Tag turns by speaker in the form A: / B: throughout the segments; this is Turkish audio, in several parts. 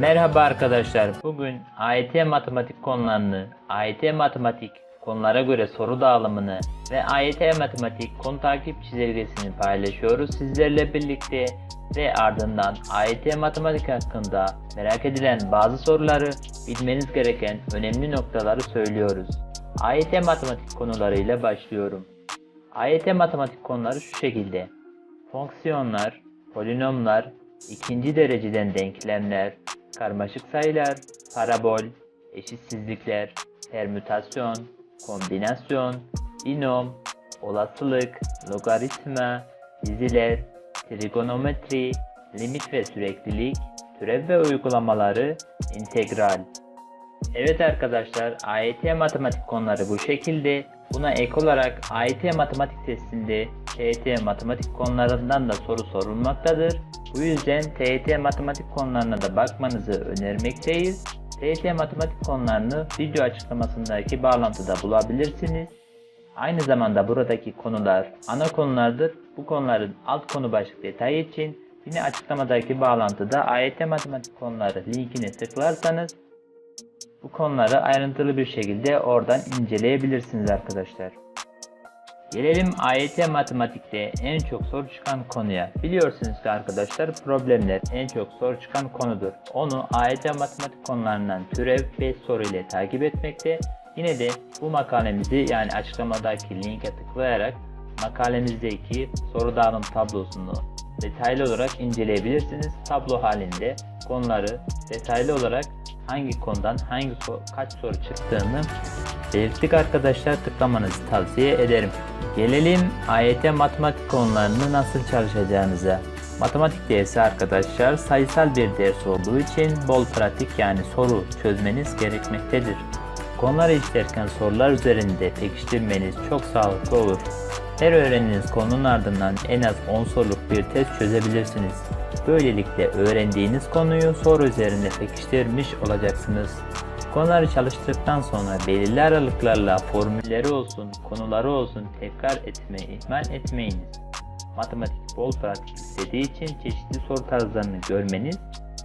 A: Merhaba arkadaşlar. Bugün AYT matematik konularını, AYT matematik konulara göre soru dağılımını ve AYT matematik konu takip çizelgesini paylaşıyoruz sizlerle birlikte ve ardından AYT matematik hakkında merak edilen bazı soruları bilmeniz gereken önemli noktaları söylüyoruz. AYT matematik konularıyla başlıyorum. AYT matematik konuları şu şekilde. Fonksiyonlar, polinomlar, ikinci dereceden denklemler, karmaşık sayılar, parabol, eşitsizlikler, permütasyon, kombinasyon, binom, olasılık, logaritma, diziler, trigonometri, limit ve süreklilik, türev ve uygulamaları, integral. Evet arkadaşlar, AYT matematik konuları bu şekilde. Buna ek olarak AYT matematik testinde TYT matematik konularından da soru sorulmaktadır. Bu yüzden TYT matematik konularına da bakmanızı önermekteyiz. TYT matematik konularını video açıklamasındaki bağlantıda bulabilirsiniz. Aynı zamanda buradaki konular ana konulardır. Bu konuların alt konu başlık detayı için yine açıklamadaki bağlantıda AYT matematik konuları linkine tıklarsanız bu konuları ayrıntılı bir şekilde oradan inceleyebilirsiniz arkadaşlar. Gelelim AYT matematikte en çok soru çıkan konuya. Biliyorsunuz ki arkadaşlar problemler en çok soru çıkan konudur. Onu AYT matematik konularından türev 5 soru ile takip etmekte. Yine de bu makalemizi yani açıklamadaki linke tıklayarak makalemizdeki soru dağılım tablosunu detaylı olarak inceleyebilirsiniz. Tablo halinde konuları detaylı olarak hangi konudan hangi kaç soru çıktığını belirttik arkadaşlar tıklamanızı tavsiye ederim. Gelelim AYT matematik konularını nasıl çalışacağınıza. Matematik dersi arkadaşlar sayısal bir ders olduğu için bol pratik yani soru çözmeniz gerekmektedir. Konuları işlerken sorular üzerinde pekiştirmeniz çok sağlıklı olur. Her öğrendiğiniz konunun ardından en az 10 soruluk bir test çözebilirsiniz. Böylelikle öğrendiğiniz konuyu soru üzerinde pekiştirmiş olacaksınız. Konuları çalıştıktan sonra belirli aralıklarla formülleri olsun, konuları olsun tekrar etmeyi ihmal etmeyiniz. Matematik bol pratik istediği için çeşitli soru tarzlarını görmeniz,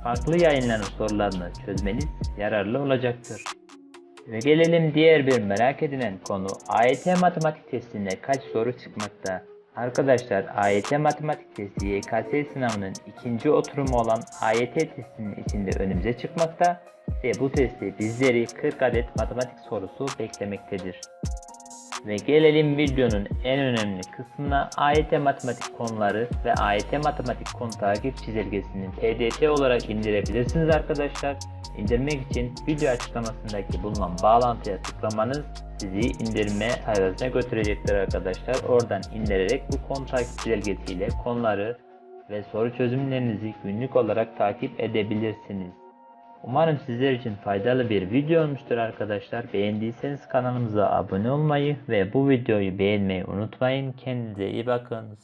A: farklı yayınların sorularını çözmeniz yararlı olacaktır. Ve gelelim diğer bir merak edilen konu AYT matematik testinde kaç soru çıkmakta? Arkadaşlar AYT matematik testi YKS sınavının ikinci oturumu olan AYT testinin içinde önümüze çıkmakta ve bu testte bizleri 40 adet matematik sorusu beklemektedir. Ve gelelim videonun en önemli kısmına AYT matematik konuları ve AYT matematik konu takip çizelgesini PDT olarak indirebilirsiniz arkadaşlar. İndirmek için video açıklamasındaki bulunan bağlantıya tıklamanız sizi indirme sayfasına götürecektir arkadaşlar. Oradan indirerek bu konu takip çizelgesiyle konuları ve soru çözümlerinizi günlük olarak takip edebilirsiniz. Umarım sizler için faydalı bir video olmuştur arkadaşlar. Beğendiyseniz kanalımıza abone olmayı ve bu videoyu beğenmeyi unutmayın. Kendinize iyi bakın.